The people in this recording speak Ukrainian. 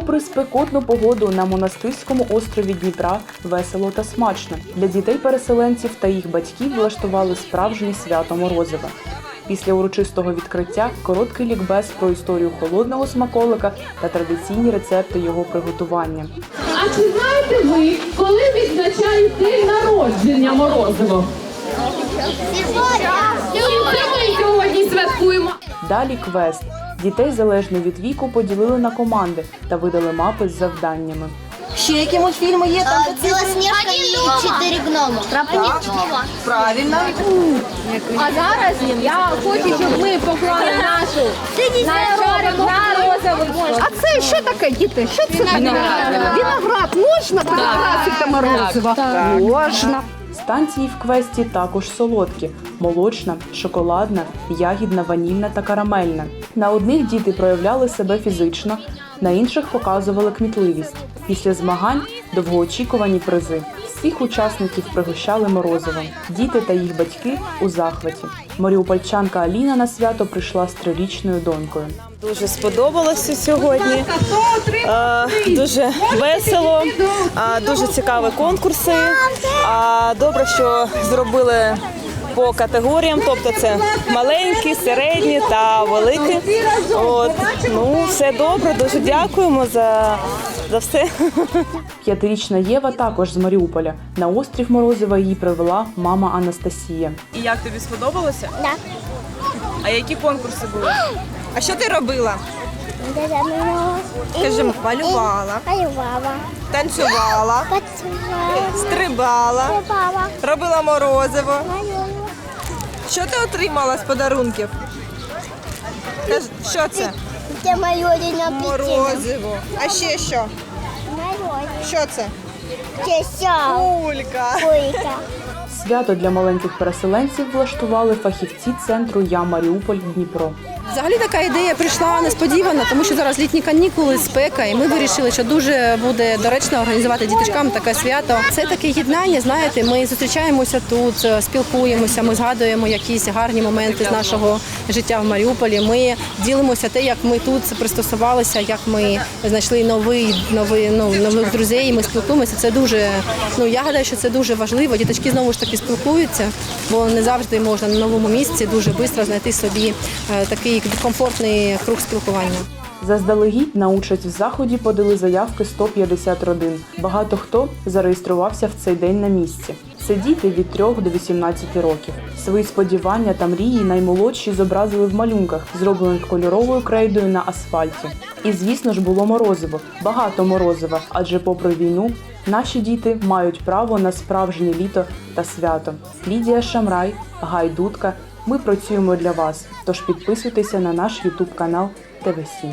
Попри спекотну погоду на монастирському острові Дніпра весело та смачно. Для дітей-переселенців та їх батьків влаштували справжнє свято Морозива. Після урочистого відкриття короткий лікбез про історію холодного смаколика та традиційні рецепти його приготування. А чи знаєте ви, коли відзначають день народження Морозиво? Ми сьогодні святкуємо. Далі квест. Дітей залежно від віку поділили на команди та видали мапи з завданнями. Ще які мультфільми є там? де цифри? Белоснежка и четыре гнома. Правильно. А зараз я хочу, щоб ми поклали нашу наш шарик на А це що таке, діти? Що це таке? Виноград можна прикрасити морозиво? Можна. Станції в квесті також солодкі: молочна, шоколадна, ягідна, ванільна та карамельна. На одних діти проявляли себе фізично, на інших показували кмітливість. Після змагань довгоочікувані призи. Всіх учасників пригощали морозивом. Діти та їх батьки у захваті. Маріупольчанка Аліна на свято прийшла з трирічною донькою. Дуже сподобалося сьогодні. Дуже весело, дуже цікаві конкурси. Добре, що зробили по категоріям, тобто це маленькі, середні та великі. От ну все добре. Дуже дякуємо за, за все. П'ятирічна Єва також з Маріуполя. На острів Морозива її привела мама Анастасія. І як тобі сподобалося? Да. А які конкурси були? А що ти робила? Скажи, малювала, Малювала. танцювала, Потівала. стрибала, Баба. робила морозиво. Малювала. Що ти отримала з подарунків? Що це? Це пітіна. Морозиво. А ще що? Морозиво. Що це? Це. Кулька. Кулька. Свято для маленьких переселенців влаштували фахівці центру Я Маріуполь Дніпро. Взагалі така ідея прийшла несподівано, тому що зараз літні канікули, спека, і ми вирішили, що дуже буде доречно організувати діточкам таке свято. Це таке єднання. Знаєте, ми зустрічаємося тут, спілкуємося, ми згадуємо якісь гарні моменти з нашого життя в Маріуполі. Ми ділимося те, як ми тут пристосувалися, як ми знайшли новий, новий, ну, нових друзей. Ми спілкуємося. Це дуже ну я гадаю, що це дуже важливо. Діточки знову ж таки спілкуються, бо не завжди можна на новому місці дуже швидко знайти собі е, такий комфортний круг спілкування. Заздалегідь на участь в заході подали заявки 150 родин. Багато хто зареєструвався в цей день на місці. Це діти від 3 до 18 років. Свої сподівання та мрії наймолодші зобразили в малюнках, зроблених кольоровою крейдою на асфальті. І звісно ж було морозиво, багато морозива, адже попри війну наші діти мають право на справжнє літо та свято. Лідія Шамрай, Гай Дудка. Ми працюємо для вас. Тож підписуйтеся на наш Ютуб канал ТВ 7